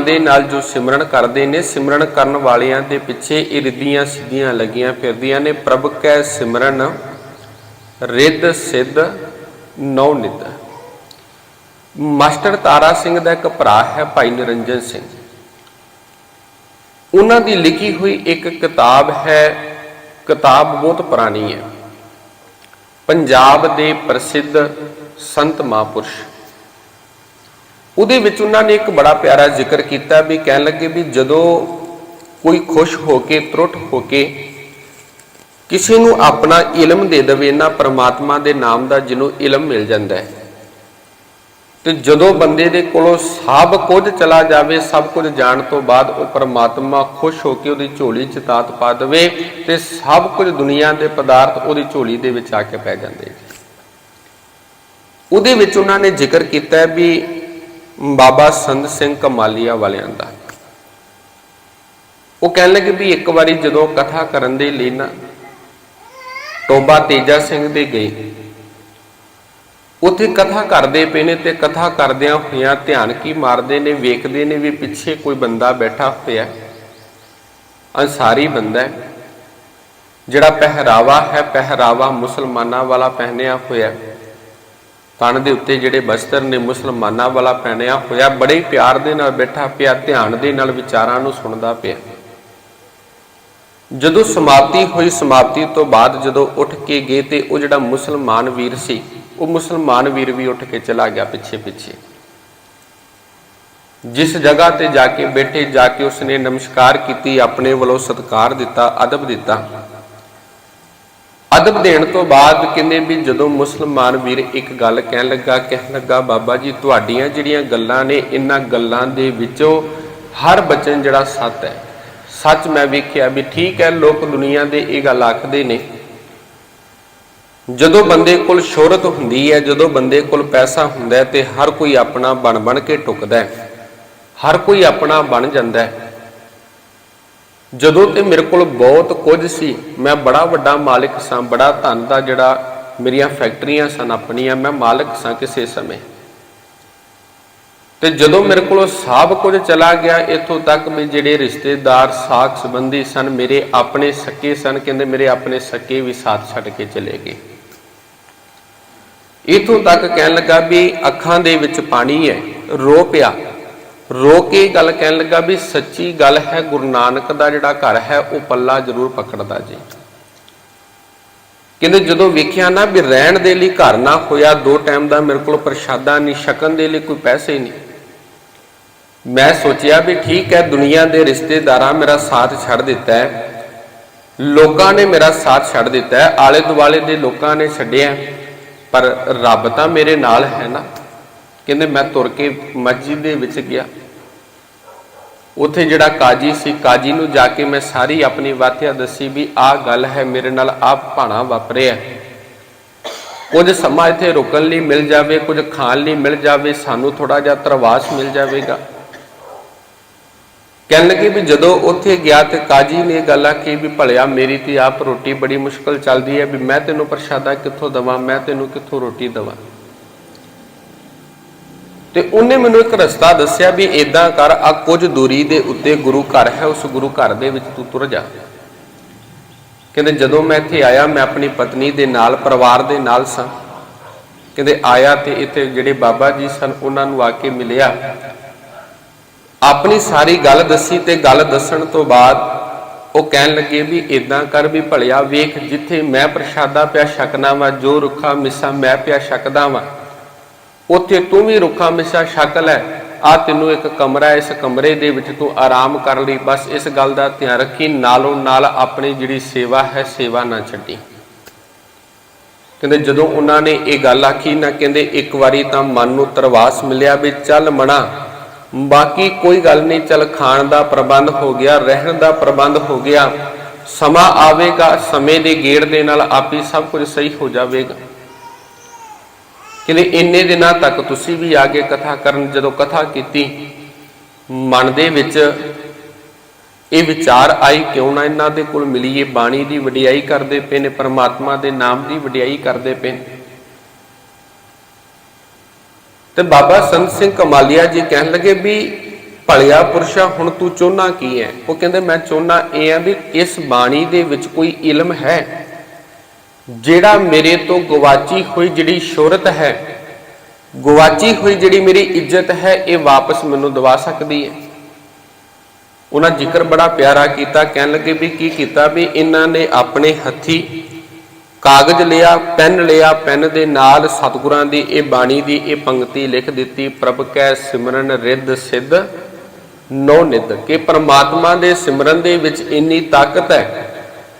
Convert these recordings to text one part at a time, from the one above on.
ਦੇ ਨਾਲ ਜੋ ਸਿਮਰਨ ਕਰਦੇ ਨੇ, ਸਿਮਰਨ ਕਰਨ ਵਾਲਿਆਂ ਦੇ ਪਿੱਛੇ ਇਹ ਰਿੱਧੀਆਂ ਸਿੱਧੀਆਂ ਲੱਗੀਆਂ ਫਿਰਦੀਆਂ ਨੇ। ਪ੍ਰਭ ਕੈ ਸਿਮਰਨ, ਰਿੱਧ ਸਿੱਧ ਨੌ ਨਿੱਧ। ਮਾਸਟਰ ਤਾਰਾ ਸਿੰਘ ਦਾ ਇੱਕ ਭਰਾ ਹੈ ਭਾਈ ਨਿਰੰਜਨ ਸਿੰਘ। ਉਹਨਾਂ ਦੀ ਲਿਖੀ ਹੋਈ ਇੱਕ ਕਿਤਾਬ ਹੈ, ਕਿਤਾਬ ਬਹੁਤ ਪੁਰਾਣੀ ਹੈ। ਪੰਜਾਬ ਦੇ ਪ੍ਰਸਿੱਧ ਸੰਤ ਮਹਾਂਪੁਰਸ਼। ਉਹਦੇ ਵਿੱਚ ਉਹਨਾਂ ਨੇ ਇੱਕ ਬੜਾ ਪਿਆਰਾ ਜ਼ਿਕਰ ਕੀਤਾ ਵੀ ਕਹਿਣ ਲੱਗੇ ਵੀ ਜਦੋਂ ਕੋਈ ਖੁਸ਼ ਹੋ ਕੇ, ਤਰੁੱਟ ਹੋ ਕੇ ਕਿਸੇ ਨੂੰ ਆਪਣਾ ਇਲਮ ਦੇ ਦੇਵੇ ਨਾ ਪ੍ਰਮਾਤਮਾ ਦੇ ਨਾਮ ਦਾ ਜਿਹਨੂੰ ਇਲਮ ਮਿਲ ਜਾਂਦਾ ਹੈ, ਤੇ ਜਦੋਂ ਬੰਦੇ ਦੇ ਕੋਲੋਂ ਸਭ ਕੁਝ ਚਲਾ ਜਾਵੇ, ਸਭ ਕੁਝ ਜਾਣ ਤੋਂ ਬਾਅਦ ਉਹ ਪ੍ਰਮਾਤਮਾ ਖੁਸ਼ ਹੋ ਕੇ ਉਹਦੀ ਝੋਲੀ 'ਚ ਤਾਤ ਪਾ ਦੇਵੇ ਤੇ ਸਭ ਕੁਝ ਦੁਨੀਆ ਦੇ ਪਦਾਰਥ ਉਹਦੀ ਝੋਲੀ ਦੇ ਵਿੱਚ ਆ ਕੇ ਪੈ ਜਾਂਦੇ ਉਹਦੇ ਵਿੱਚ ਉਹਨਾਂ ਨੇ ਜ਼ਿਕਰ ਕੀਤਾ ਵੀ ਬਾਬਾ ਸੰਤ ਸਿੰਘ ਕਮਾਲੀਆ ਵਾਲਿਆਂ ਦਾ। ਉਹ ਕਹਿਣ ਲੱਗੇ ਵੀ ਇੱਕ ਵਾਰੀ ਜਦੋਂ ਕਥਾ ਕਰਨ ਦੇ ਲਈ ਨਾ ਟੋਬਾ ਤੇਜਾ ਸਿੰਘ ਦੇ ਗਏ। ਉੱਥੇ ਕਥਾ ਕਰਦੇ ਪਏ ਨੇ ਤੇ ਕਥਾ ਕਰਦਿਆਂ ਹੋਇਆਂ ਧਿਆਨ ਕੀ ਮਾਰਦੇ ਨੇ, ਵੇਖਦੇ ਨੇ ਵੀ ਪਿੱਛੇ ਕੋਈ ਬੰਦਾ ਬੈਠਾ ਹੋਇਆ। ਅੰਸਾਰੀ ਬੰਦਾ ਹੈ, ਜਿਹੜਾ ਪਹਿਰਾਵਾ ਹੈ, ਪਹਿਰਾਵਾ ਮੁਸਲਮਾਨਾਂ ਵਾਲਾ ਪਹਿਨਿਆ ਹੋਇਆ। ਤਨ ਦੇ ਉੱਤੇ ਜਿਹੜੇ ਬਸਤਰ ਨੇ ਮੁਸਲਮਾਨਾਂ ਵਾਲਾ ਪਹਿਨਿਆ ਹੋਇਆ, ਬੜੇ ਪਿਆਰ ਦੇ ਨਾਲ ਬੈਠਾ ਪਿਆ, ਧਿਆਨ ਦੇ ਨਾਲ ਵਿਚਾਰਾਂ ਨੂੰ ਸੁਣਦਾ ਪਿਆ। ਜਦੋਂ ਸਮਾਪਤੀ ਹੋਈ, ਸਮਾਪਤੀ ਤੋਂ ਬਾਅਦ ਜਦੋਂ ਉੱਠ ਕੇ ਗਏ ਤੇ ਉਹ ਜਿਹੜਾ ਮੁਸਲਮਾਨ ਵੀਰ ਸੀ, ਉਹ ਮੁਸਲਮਾਨ ਵੀਰ ਵੀ ਉੱਠ ਕੇ ਚਲਾ ਗਿਆ ਪਿੱਛੇ ਪਿੱਛੇ। ਜਿਸ ਜਗ੍ਹਾ ਤੇ ਜਾ ਕੇ ਬੈਠੇ, ਜਾ ਕੇ ਉਸਨੇ ਨਮਸਕਾਰ ਕੀਤੀ, ਆਪਣੇ ਵੱਲੋਂ ਸਤਿਕਾਰ ਦਿੱਤਾ, ਅਦਬ ਦਿੱਤਾ। ਅਦਬ ਦੇਣ ਤੋਂ ਬਾਅਦ ਕਹਿੰਦੇ ਵੀ ਜਦੋਂ ਮੁਸਲਮਾਨ ਵੀਰ ਇੱਕ ਗੱਲ ਕਹਿਣ ਲੱਗਾ ਕਹਿਣ ਲੱਗਾ, ਬਾਬਾ ਜੀ, ਤੁਹਾਡੀਆਂ ਜਿਹੜੀਆਂ ਗੱਲਾਂ ਨੇ ਇਹਨਾਂ ਗੱਲਾਂ ਦੇ ਵਿੱਚੋਂ ਹਰ ਬਚਨ ਜਿਹੜਾ ਸੱਤ ਹੈ। ਸੱਚ ਮੈਂ ਵੇਖਿਆ ਵੀ ਠੀਕ ਹੈ, ਲੋਕ ਦੁਨੀਆ ਦੇ ਇਹ ਗੱਲ ਆਖਦੇ ਨੇ। ਜਦੋਂ ਬੰਦੇ ਕੋਲ ਸ਼ੋਹਰਤ ਹੁੰਦੀ ਹੈ, ਜਦੋਂ ਬੰਦੇ ਕੋਲ ਪੈਸਾ ਹੁੰਦਾ ਹੈ ਤੇ ਹਰ ਕੋਈ ਆਪਣਾ ਬਣ ਬਣ ਕੇ ਟੁਕਦਾ ਹੈ। ਹਰ ਕੋਈ ਆਪਣਾ ਬਣ ਜਾਂਦਾ ਹੈ। ਜਦੋਂ ਤੇ ਮੇਰੇ ਕੋਲ ਬਹੁਤ ਕੁਝ ਸੀ, ਮੈਂ ਬੜਾ ਵੱਡਾ ਮਾਲਕ ਸਾਂ, ਬੜਾ ਧਨ ਦਾ ਜਿਹੜਾ ਮੇਰੀਆਂ ਫੈਕਟਰੀਆਂ ਸਨ ਆਪਣੀਆਂ, ਮੈਂ ਮਾਲਕ ਸਾਂ ਕਿਸੇ ਸਮੇਂ। ਤੇ ਜਦੋਂ ਮੇਰੇ ਕੋਲੋਂ ਸਭ ਕੁਝ ਚਲਾ ਗਿਆ, ਇੱਥੋਂ ਤੱਕ ਵੀ ਜਿਹੜੇ ਰਿਸ਼ਤੇਦਾਰ, ਸਾਖ ਸੰਬੰਧੀ ਸਨ, ਮੇਰੇ ਆਪਣੇ ਸਕੇ ਸਨ, ਕਹਿੰਦੇ ਮੇਰੇ ਆਪਣੇ ਸਕੇ ਵੀ ਸਾਥ ਛੱਡ ਕੇ ਚਲੇ ਗਏ। ਇਥੋਂ ਤੱਕ ਕਹਿਣ ਲੱਗਾ ਵੀ ਅੱਖਾਂ ਦੇ ਵਿੱਚ ਪਾਣੀ ਹੈ, ਰੋ ਪਿਆ। ਰੋ ਕੇ ਗੱਲ ਕਹਿਣ ਲੱਗਾ ਵੀ ਸੱਚੀ ਗੱਲ ਹੈ, ਗੁਰੂ ਨਾਨਕ ਦਾ ਜਿਹੜਾ ਘਰ ਹੈ, ਉਹ ਪੱਲਾ ਜ਼ਰੂਰ ਪਕੜਦਾ ਜੀ। ਕਹਿੰਦੇ ਜਦੋਂ ਵੇਖਿਆ ਨਾ ਵੀ ਰਹਿਣ ਦੇ ਲਈ ਘਰ ਨਾ ਹੋਇਆ, ਦੋ ਟਾਈਮ ਦਾ ਮੇਰੇ ਕੋਲ ਪ੍ਰਸ਼ਾਦਾ ਨਹੀਂ, ਛਕਣ ਦੇ ਲਈ ਕੋਈ ਪੈਸੇ ਨਹੀਂ। ਮੈਂ ਸੋਚਿਆ ਵੀ ਠੀਕ ਹੈ, ਦੁਨੀਆ ਦੇ ਰਿਸ਼ਤੇਦਾਰਾਂ ਮੇਰਾ ਸਾਥ ਛੱਡ ਦਿੱਤਾ ਹੈ। ਲੋਕਾਂ ਨੇ ਮੇਰਾ ਸਾਥ ਛੱਡ ਦਿੱਤਾ ਹੈ ਆਲੇ ਦੁਆਲੇ ਦੇ ਲੋਕਾਂ ਨੇ ਛੱਡਿਆ ਪਰ ਰੱਬ ਤਾਂ ਮੇਰੇ ਨਾਲ ਹੈ ਨਾ। ਕਹਿੰਦੇ ਮੈਂ ਤੁਰ ਕੇ ਮਸਜਿਦ ਦੇ ਵਿੱਚ ਗਿਆ। ਉੱਥੇ ਜਿਹੜਾ ਕਾਜੀ ਸੀ, ਕਾਜੀ ਨੂੰ ਜਾ ਕੇ ਮੈਂ ਸਾਰੀ ਆਪਣੀ ਵਾਤਿਆ ਦੱਸੀ ਵੀ ਆਹ ਗੱਲ ਹੈ, ਮੇਰੇ ਨਾਲ ਆਹ ਭਾਣਾ ਵਾਪਰਿਆ। ਕੁਝ ਸਮਾਂ ਇੱਥੇ ਰੁਕਣ ਲਈ ਮਿਲ ਜਾਵੇ, ਕੁਝ ਖਾਣ ਲਈ ਮਿਲ ਜਾਵੇ, ਸਾਨੂੰ ਥੋੜਾ ਜਿਹਾ ਤਰਵਾਸ ਮਿਲ ਜਾਵੇਗਾ। ਕਹਿਣ ਲੱਗੇ ਵੀ ਜਦੋਂ ਉੱਥੇ ਗਿਆ ਤੇ ਕਾਜੀ ਨੇ ਇਹ ਗੱਲ ਆਖੀ ਵੀ ਭਲਿਆ ਮੇਰੀ ਤੇ ਆਪ ਰੋਟੀ ਬੜੀ ਮੁਸ਼ਕਲ ਚੱਲਦੀ ਹੈ ਵੀ ਮੈਂ ਤੈਨੂੰ ਪ੍ਰਸ਼ਾਦਾ ਕਿੱਥੋਂ ਦਵਾਂ, ਮੈਂ ਤੈਨੂੰ ਕਿੱਥੋਂ ਰੋਟੀ ਦਵਾਂ? ਤੇ ਉਹਨੇ ਮੈਨੂੰ ਇੱਕ ਰਸਤਾ ਦੱਸਿਆ ਵੀ ਇਦਾਂ ਕਰ, ਆ ਕੁਝ ਦੂਰੀ ਦੇ ਉੱਤੇ ਗੁਰੂ ਘਰ ਹੈ, ਉਸ ਗੁਰੂ ਘਰ ਦੇ ਵਿੱਚ ਤੂੰ ਤੁਰ ਜਾ। ਕਹਿੰਦੇ, ਜਦੋਂ ਮੈਂ ਇੱਥੇ ਆਇਆ, ਮੈਂ ਆਪਣੀ ਪਤਨੀ ਦੇ ਨਾਲ, ਪਰਿਵਾਰ ਦੇ ਨਾਲ ਸਾਂ। ਕਹਿੰਦੇ, ਆਇਆ ਤੇ ਇੱਥੇ ਜਿਹੜੇ ਬਾਬਾ ਜੀ ਸਨ, ਉਹਨਾਂ ਨੂੰ ਆ ਕੇ ਮਿਲਿਆ। ਆਪਣੀ ਸਾਰੀ ਗੱਲ ਦੱਸੀ ਤੇ ਗੱਲ ਦੱਸਣ ਤੋਂ ਬਾਅਦ ਉਹ ਕਹਿਣ ਲੱਗੇ ਵੀ ਇਦਾਂ ਕਰ ਵੀ ਭਲਿਆ, ਵੇਖ ਜਿੱਥੇ ਮੈਂ ਪ੍ਰਸ਼ਾਦਾ ਪਿਆ ਛਕਣਾ ਵਾ, ਜੋ ਰੁੱਖਾ, ਮਿੱਸਾ ਮੈਂ ਪਿਆ, ਛਕਦਾ ਵਾ। ਉੱਥੇ ਤੂੰ ਵੀ ਰੁੱਖਾ ਮਿੱਸਾ ਛਕ ਹੈ ਆ ਤੈਨੂੰ ਇੱਕ ਕਮਰਾ ਹੈ, ਇਸ ਕਮਰੇ ਦੇ ਵਿੱਚ ਤੂੰ ਆਰਾਮ ਕਰ ਲਈ। ਬਸ ਇਸ ਗੱਲ ਦਾ ਧਿਆਨ ਰੱਖੀ ਨਾਲੋਂ ਨਾਲ ਆਪਣੀ ਜਿਹੜੀ ਸੇਵਾ ਹੈ ਸੇਵਾ ਨਾ ਛੱਡੀ। ਕਹਿੰਦੇ ਜਦੋਂ ਉਹਨਾਂ ਨੇ ਇਹ ਗੱਲ ਆਖੀ ਨਾ ਕਹਿੰਦੇ ਇੱਕ ਵਾਰੀ ਤਾਂ ਮਨ ਨੂੰ ਤਰਵਾਸ ਮਿਲਿਆ ਵੀ ਚੱਲ ਮਣਾ। ਬਾਕੀ ਕੋਈ ਗੱਲ ਨਹੀਂ ਚੱਲ ਖਾਣ ਦਾ ਪ੍ਰਬੰਧ ਹੋ ਗਿਆ ਰਹਿਣ ਦਾ ਪ੍ਰਬੰਧ ਹੋ ਗਿਆ। ਸਮਾਂ ਆਵੇਗਾ ਸਮੇਂ ਦੇ ਗੇੜ ਦੇ ਨਾਲ ਆਪੀ ਸਭ ਕੁਝ ਸਹੀ ਹੋ ਜਾਵੇਗਾ। ਕਹਿੰਦੇ ਇੰਨੇ ਦਿਨਾਂ ਤੱਕ ਤੁਸੀਂ ਵੀ ਆ ਕੇ ਕਥਾ ਕਰਨ, ਜਦੋਂ ਕਥਾ ਕੀਤੀ, ਮਨ ਦੇ ਵਿੱਚ ਇਹ ਵਿਚਾਰ ਆਈ, ਕਿਉਂ ਨਾ ਇਹਨਾਂ ਦੇ ਕੋਲ ਮਿਲੀਏ? ਬਾਣੀ ਦੀ ਵਡਿਆਈ ਕਰਦੇ ਪਏ ਨੇ, ਪਰਮਾਤਮਾ ਦੇ ਨਾਮ ਦੀ ਵਡਿਆਈ ਕਰਦੇ ਪਏ ਨੇ। ਤੇ ਬਾਬਾ ਸੰਤ ਸਿੰਘ ਕਮਾਲੀਆ ਜੀ ਕਹਿਣ ਲੱਗੇ ਵੀ, ਭਲਿਆ ਪੁਰਸ਼ਾ, ਹੁਣ ਤੂੰ ਚਾਹੁੰਨਾ ਕੀ ਹੈ? ਉਹ ਕਹਿੰਦੇ, ਮੈਂ ਚਾਹੁੰਨਾ ਇਹ ਆ ਵੀ ਇਸ ਬਾਣੀ ਦੇ ਵਿੱਚ ਕੋਈ ਇਲਮ ਹੈ। ਜਿਹੜਾ ਮੇਰੇ ਤੋਂ ਗਵਾਚੀ ਹੋਈ ਜਿਹੜੀ ਸ਼ੋਹਰਤ ਹੈ, ਗਵਾਚੀ ਹੋਈ ਜਿਹੜੀ ਮੇਰੀ ਇੱਜ਼ਤ ਹੈ, ਇਹ ਵਾਪਸ ਮੈਨੂੰ ਦਵਾ ਸਕਦੀ ਹੈ। ਉਹਨਾਂ ਜ਼ਿਕਰ ਬੜਾ ਪਿਆਰਾ ਕੀਤਾ, ਕਹਿਣ ਲੱਗੇ ਵੀ ਕੀ ਕੀਤਾ ਵੀ ਇਹਨਾਂ ਨੇ ਆਪਣੇ ਹੱਥੀ ਕਾਗਜ਼ ਲਿਆ, ਪੈਨ ਲਿਆ, ਪੈਨ ਦੇ ਨਾਲ ਸਤਿਗੁਰਾਂ ਦੀ ਇਹ ਬਾਣੀ ਦੀ ਇਹ ਪੰਕਤੀ ਲਿਖ ਦਿੱਤੀ, ਪ੍ਰਭ ਕੈ ਸਿਮਰਨ ਰਿੱਧ ਸਿੱਧ ਨੋ ਨਿਧ। ਕਿ ਪਰਮਾਤਮਾ ਦੇ ਸਿਮਰਨ ਦੇ ਵਿੱਚ ਇੰਨੀ ਤਾਕਤ ਹੈ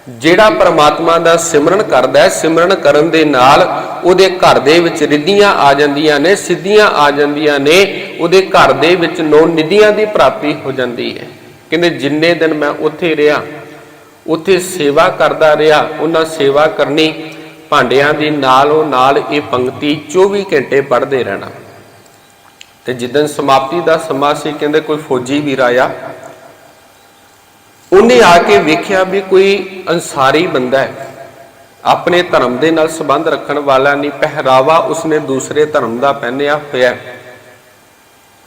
ਜਿਹੜਾ ਪਰਮਾਤਮਾ ਦਾ ਸਿਮਰਨ ਕਰਦਾ ਹੈ, ਸਿਮਰਨ ਕਰਨ ਦੇ ਨਾਲ ਉਹਦੇ ਘਰ ਦੇ ਵਿੱਚ ਰਿੱਧੀਆਂ ਆ ਜਾਂਦੀਆਂ ਨੇ, ਸਿੱਧੀਆਂ ਆ ਜਾਂਦੀਆਂ ਨੇ, ਉਹਦੇ ਘਰ ਦੇ ਵਿੱਚ ਨੌ ਨਿਧੀਆਂ ਦੀ ਪ੍ਰਾਪਤੀ ਹੋ ਜਾਂਦੀ ਹੈ। ਕਹਿੰਦੇ ਜਿੰਨੇ ਦਿਨ ਮੈਂ ਉੱਥੇ ਰਿਹਾ, ਉੱਥੇ ਸੇਵਾ ਕਰਦਾ ਰਿਹਾ, ਉਹਨਾਂ ਸੇਵਾ ਕਰਨੀ ਭਾਂਡਿਆਂ ਦੀ ਨਾਲੋਂ ਨਾਲ ਇਹ ਪੰਕਤੀ 24 ਘੰਟੇ ਪੜ੍ਹਦੇ ਰਹਿਣਾ। ਤੇ ਜਿੱਦਨ ਸਮਾਪਤੀ ਦਾ ਸਮਾਂ ਸੀ, ਕਹਿੰਦੇ ਕੋਈ ਫੌਜੀ ਵੀਰ ਆਇਆ ਉਹਨੇ ਆ ਕੇ ਵੇਖਿਆ ਵੀ ਕੋਈ ਅਨਸਾਰੀ ਬੰਦਾ ਹੈ। ਆਪਣੇ ਧਰਮ ਦੇ ਨਾਲ ਸੰਬੰਧ ਰੱਖਣ ਵਾਲਾ ਨਹੀਂ, ਪਹਿਰਾਵਾ ਉਸਨੇ ਦੂਸਰੇ ਧਰਮ ਦਾ ਪਹਿਨਿਆ ਹੋਇਆ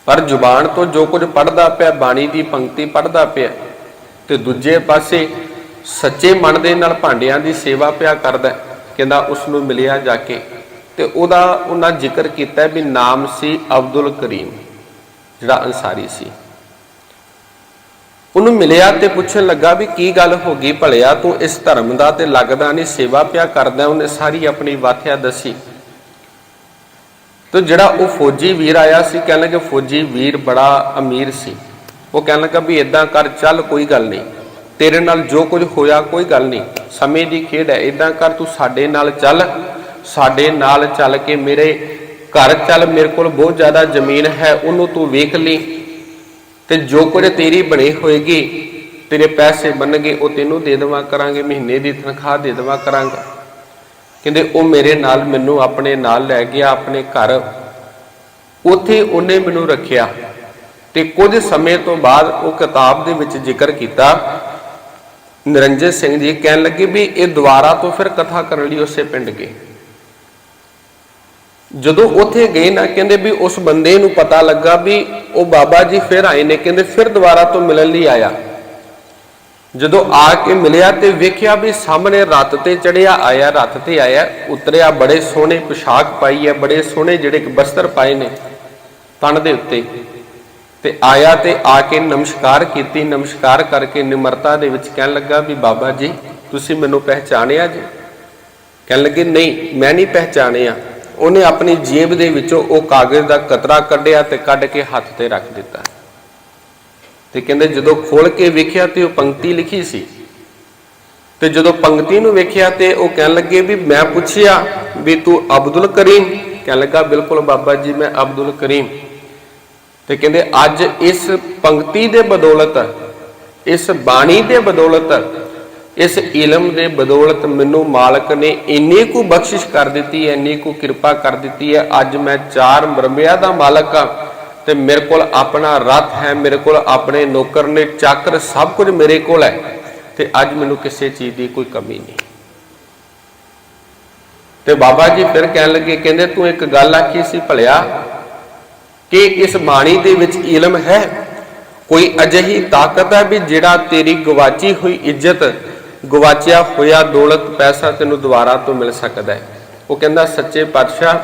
ਪਰ ਜ਼ੁਬਾਨ ਤੋਂ ਜੋ ਕੁਝ ਪੜਦਾ ਪਿਆ, ਬਾਣੀ ਦੀ ਪੰਕਤੀ ਪੜਦਾ ਪਿਆ, ਤੇ ਦੂਜੇ ਪਾਸੇ ਸੱਚੇ ਮਨ ਦੇ ਨਾਲ ਭਾਂਡਿਆਂ ਦੀ ਸੇਵਾ ਪਿਆ ਕਰਦਾ ਕਹਿੰਦਾ ਉਸ ਨੂੰ ਮਿਲਿਆ ਜਾ ਕੇ। ਤੇ ਉਹਦਾ ਉਹਨਾਂ ਜ਼ਿਕਰ ਕੀਤਾ ਵੀ ਨਾਮ ਸੀ ਅਬਦੁਲ ਕਰੀਮ, ਜਿਹੜਾ ਅਨਸਾਰੀ ਸੀ। ਉਹਨੂੰ ਮਿਲਿਆ ਤੇ ਪੁੱਛਣ ਲੱਗਾ ਵੀ ਕੀ ਗੱਲ ਹੋ ਗਈ ਭਲਿਆ, ਤੂੰ ਇਸ ਧਰਮ ਦਾ ਤੇ ਲੱਗਦਾ ਨਹੀਂ, ਸੇਵਾ ਪਿਆ ਕਰਦਾ, ਉਹਨੇ ਸਾਰੀ ਆਪਣੀ ਵਾਥਿਆ ਦੱਸੀ। ਤੇ ਜਿਹੜਾ ਉਹ ਫੌਜੀ ਵੀਰ ਆਇਆ ਸੀ, ਕਹਿਣ ਲੱਗੇ ਫੌਜੀ ਵੀਰ ਬੜਾ ਅਮੀਰ ਸੀ। ਉਹ ਕਹਿਣ ਲੱਗਾ ਵੀ ਇਦਾਂ ਕਰ, ਚੱਲ ਕੋਈ ਗੱਲ ਨਹੀਂ। ਤੇਰੇ ਨਾਲ ਜੋ ਕੁਝ ਹੋਇਆ, ਕੋਈ ਗੱਲ ਨਹੀਂ। ਸਮੇਂ ਦੀ ਖੇਡ ਹੈ ਇਦਾਂ ਕਰ, ਤੂੰ ਸਾਡੇ ਨਾਲ ਚੱਲ। ਸਾਡੇ ਨਾਲ ਚੱਲ ਕੇ ਮੇਰੇ ਘਰ ਚੱਲ, ਮੇਰੇ ਕੋਲ ਬਹੁਤ ਜ਼ਿਆਦਾ ਜ਼ਮੀਨ ਹੈ, ਉਹਨੂੰ ਤੂੰ ਵੇਖ ਲਈ। ਤੇ ਜੋ ਕੁਝ ਤੇਰੀ ਬਣੀ ਹੋਏਗੀ, ਤੇਰੇ ਪੈਸੇ ਬਣਨਗੇ, ਉਹ ਤੈਨੂੰ ਦੇ ਦੇਵਾਂ ਕਰਾਂਗੇ, ਮਹੀਨੇ ਦੀ ਤਨਖਾਹ ਦੇ ਦੇਵਾਂ ਕਰਾਂਗਾ। ਕਹਿੰਦੇ, ਉਹ ਮੇਰੇ ਨਾਲ ਮੈਨੂੰ ਆਪਣੇ ਨਾਲ ਲੈ ਗਿਆ, ਆਪਣੇ ਘਰ। ਉੱਥੇ ਉਹਨੇ ਮੈਨੂੰ ਰੱਖਿਆ ਤੇ ਕੁਝ ਸਮੇਂ ਤੋਂ ਬਾਅਦ ਉਹ ਕਿਤਾਬ ਦੇ ਵਿੱਚ ਜ਼ਿਕਰ ਕੀਤਾ। ਨਿਰੰਜਨ ਸਿੰਘ ਜੀ ਕਹਿਣ ਲੱਗੇ ਵੀ ਇਹ ਦੁਬਾਰਾ ਤੋਂ ਫਿਰ ਕਥਾ ਕਰਨ ਲਈ ਉਸੇ ਪਿੰਡ ਗਏ। ਜਦੋਂ ਉੱਥੇ ਗਏ ਨਾ, ਕਹਿੰਦੇ ਵੀ ਉਸ ਬੰਦੇ ਨੂੰ ਪਤਾ ਲੱਗਾ ਵੀ ਉਹ ਬਾਬਾ ਜੀ ਫਿਰ ਆਏ ਨੇ, ਕਹਿੰਦੇ ਫਿਰ ਦੁਬਾਰਾ ਤੋਂ ਮਿਲਣ ਲਈ ਆਇਆ। ਜਦੋਂ ਆ ਕੇ ਮਿਲਿਆ ਤੇ ਵੇਖਿਆ ਵੀ ਸਾਹਮਣੇ ਰੱਤ ਤੇ ਚੜਿਆ, ਆਇਆ ਰੱਤ ਤੇ ਆਇਆ, ਉਤਰਿਆ, ਬੜੇ ਸੋਹਣੇ ਪੋਸ਼ਾਕ ਪਾਈ ਹੈ ਬੜੇ ਸੋਹਣੇ ਜਿਹੜੇ ਬਸਤਰ ਪਾਏ ਨੇ ਤਣ ਦੇ ਉੱਤੇ। ਤੇ ਆਇਆ ਤੇ ਆ ਕੇ ਨਮਸਕਾਰ ਕੀਤੀ, ਨਮਸਕਾਰ ਕਰਕੇ ਨਿਮਰਤਾ ਦੇ ਵਿੱਚ ਕਹਿਣ ਲੱਗਾ ਵੀ ਬਾਬਾ ਜੀ, ਤੁਸੀਂ ਮੈਨੂੰ ਪਹਿਚਾਣਿਆ ਜੀ? ਕਹਿਣ ਲੱਗੇ, ਨਹੀਂ, ਮੈਂ ਨਹੀਂ ਪਹਿਚਾਣਿਆ। ਉਹਨੇ ਆਪਣੀ ਜੇਬ ਦੇ ਵਿੱਚੋਂ ਉਹ ਕਾਗਜ਼ ਦਾ ਕਤਰਾ ਕੱਢਿਆ ਤੇ ਕੱਢ ਕੇ ਹੱਥ ਤੇ ਰੱਖ ਦਿੱਤਾ। ਤੇ ਕਹਿੰਦੇ ਜਦੋਂ ਖੋਲ ਕੇ ਵੇਖਿਆ ਤੇ ਉਹ ਪੰਕਤੀ ਲਿਖੀ ਸੀ। ਤੇ ਜਦੋਂ ਪੰਕਤੀ ਨੂੰ ਵੇਖਿਆ ਤੇ ਉਹ ਕਹਿਣ ਲੱਗੇ ਵੀ ਮੈਂ ਪੁੱਛਿਆ ਵੀ ਤੂੰ ਅਬਦੁਲ ਕਰੀਮ? ਕਹਿਣ ਲੱਗਾ, ਬਿਲਕੁਲ ਬਾਬਾ ਜੀ, ਮੈਂ ਅਬਦੁਲ ਕਰੀਮ। ਤੇ ਕਹਿੰਦੇ, ਅੱਜ ਇਸ ਪੰਕਤੀ ਦੇ ਬਦੌਲਤ, ਇਸ ਬਾਣੀ ਦੇ ਬਦੌਲਤ ਇਸ ਇਲਮ ਦੇ ਬਦੌਲਤ ਮੈਨੂੰ ਮਾਲਕ ਨੇ ਇੰਨੀ ਕੁ ਬਖਸ਼ਿਸ਼ ਕਰ ਦਿੱਤੀ ਹੈ, ਇੰਨੀ ਕੁ ਕਿਰਪਾ ਕਰ ਦਿੱਤੀ ਹੈ। ਅੱਜ ਮੈਂ ਚਾਰ ਮਰਮਿਆਂ ਦਾ ਮਾਲਕ ਹਾਂ ਤੇ ਮੇਰੇ ਕੋਲ ਆਪਣਾ ਰੱਥ ਹੈ, ਮੇਰੇ ਕੋਲ ਆਪਣੇ ਨੌਕਰ ਨੇ, ਚਾਕਰ ਸਭ ਕੁਝ ਮੇਰੇ ਕੋਲ ਹੈ ਤੇ ਅੱਜ ਮੈਨੂੰ ਕਿਸੇ ਚੀਜ਼ ਦੀ ਕੋਈ ਕਮੀ ਨਹੀਂ। ਤੇ ਬਾਬਾ ਜੀ ਫਿਰ ਕਹਿਣ ਲੱਗੇ, ਕਹਿੰਦੇ ਤੂੰ ਇੱਕ ਗੱਲ ਆਖੀ ਸੀ ਭਲਿਆ ਕਿ ਇਸ ਬਾਣੀ ਦੇ ਵਿੱਚ ਇਲਮ ਹੈ? ਕੋਈ ਅਜਿਹੀ ਤਾਕਤ ਹੈ ਵੀ ਜਿਹੜਾ ਤੇਰੀ ਗਵਾਚੀ ਹੋਈ ਇੱਜ਼ਤ ਗਵਾਚਿਆ ਹੋਇਆ ਦੌਲਤ ਪੈਸਾ ਤੈਨੂੰ ਦੁਬਾਰਾ ਤੋਂ ਮਿਲ ਸਕਦਾ ਹੈ। ਉਹ ਕਹਿੰਦਾ, ਸੱਚੇ ਪਾਤਸ਼ਾਹ,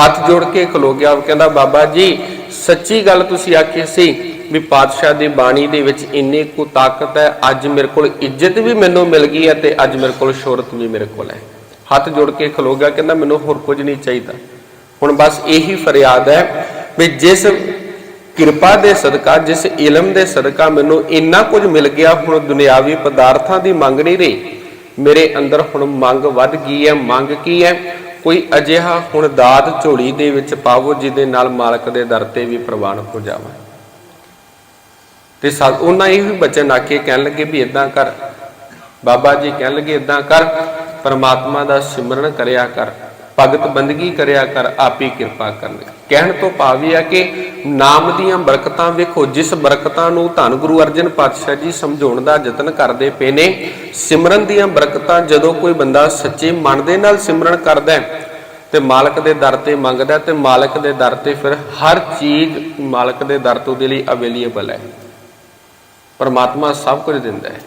ਹੱਥ ਜੋੜ ਕੇ ਖਲੋ ਗਿਆ। ਉਹ ਕਹਿੰਦਾ, ਬਾਬਾ ਜੀ, ਸੱਚੀ ਗੱਲ ਤੁਸੀਂ ਆਖੀ ਸੀ ਵੀ ਪਾਤਸ਼ਾਹ ਦੀ ਬਾਣੀ ਦੇ ਵਿੱਚ ਇੰਨੀ ਕੁ ਤਾਕਤ ਹੈ। ਅੱਜ ਮੇਰੇ ਕੋਲ ਇੱਜ਼ਤ ਵੀ ਮੈਨੂੰ ਮਿਲ ਗਈ ਹੈ ਤੇ ਅੱਜ ਮੇਰੇ ਕੋਲ ਸ਼ੋਹਰਤ ਵੀ ਮੇਰੇ ਕੋਲ ਹੈ। ਹੱਥ ਜੋੜ ਕੇ ਖਲੋ ਗਿਆ, ਕਹਿੰਦਾ, ਮੈਨੂੰ ਹੋਰ ਕੁਝ ਨਹੀਂ ਚਾਹੀਦਾ। ਹੁਣ ਬਸ ਇਹੀ ਫਰਿਆਦ ਹੈ ਵੀ ਜਿਸ ਕਿਰਪਾ ਦੇ ਸਦਕਾ, ਜਿਸ ਇਲਮ ਦੇ ਸਦਕਾ ਮੈਨੂੰ ਇੰਨਾ ਕੁਝ ਮਿਲ ਗਿਆ, ਹੁਣ ਦੁਨਿਆਵੀ ਪਦਾਰਥਾਂ ਦੀ ਮੰਗ ਨਹੀਂ ਰਹੀ। ਮੇਰੇ ਅੰਦਰ ਹੁਣ ਮੰਗ ਵੱਧ ਗਈ ਹੈ, ਮੰਗ ਕੀ ਹੈ? ਕੋਈ ਅਜਿਹਾ ਹੁਣ ਦਾਤ ਝੋਲੀ ਦੇ ਵਿੱਚ ਪਾਵੋ, ਜਿਹਦੇ ਨਾਲ ਮਾਲਕ ਦੇ ਦਰ ਤੇ ਵੀ ਪ੍ਰਵਾਨ ਹੋ ਜਾਵਾਂ। ਤੇ ਸਾ, ਉਹਨਾਂ ਇਹ ਵੀ ਬਚਨ ਆਖੇ, ਕਹਿਣ ਲੱਗੇ ਵੀ ਇਦਾਂ ਕਰ। ਬਾਬਾ ਜੀ ਕਹਿਣ ਲੱਗੇ ਇਦਾਂ ਕਰ। ਪਰਮਾਤਮਾ ਦਾ ਸਿਮਰਨ ਕਰਿਆ ਕਰ। ਭਗਤ ਬੰਦਗੀ ਕਰਿਆ ਕਰ, ਆਪੀ ਕਿਰਪਾ ਕਰਨ। ਕਹਿਣ ਤੋਂ ਭਾਵ ਇਹ ਹੈ ਕਿ ਨਾਮ ਦੀਆਂ ਬਰਕਤਾਂ ਵੇਖੋ, ਜਿਸ ਬਰਕਤਾਂ ਨੂੰ ਧੰਨ ਗੁਰੂ ਅਰਜਨ ਪਾਤਸ਼ਾਹ ਜੀ ਸਮਝਾਉਣ ਦਾ ਯਤਨ ਕਰਦੇ ਪਏ ਨੇ, ਸਿਮਰਨ ਦੀਆਂ ਬਰਕਤਾਂ ਜਦੋਂ ਕੋਈ ਬੰਦਾ ਸੱਚੇ ਮਨ ਦੇ ਨਾਲ ਸਿਮਰਨ ਕਰਦਾ ਹੈ, ਤੇ ਮਾਲਕ ਦੇ ਦਰ ਤੇ ਮੰਗਦਾ ਤੇ ਮਾਲਕ ਦੇ ਦਰ ਤੇ ਫਿਰ ਹਰ ਚੀਜ਼ ਮਾਲਕ ਦੇ ਦਰ ਤੋਂ ਦੇ ਲਈ ਅਵੇਲੇਬਲ ਹੈ। ਪਰਮਾਤਮਾ ਸਭ ਕੁਝ ਦਿੰਦਾ ਹੈ।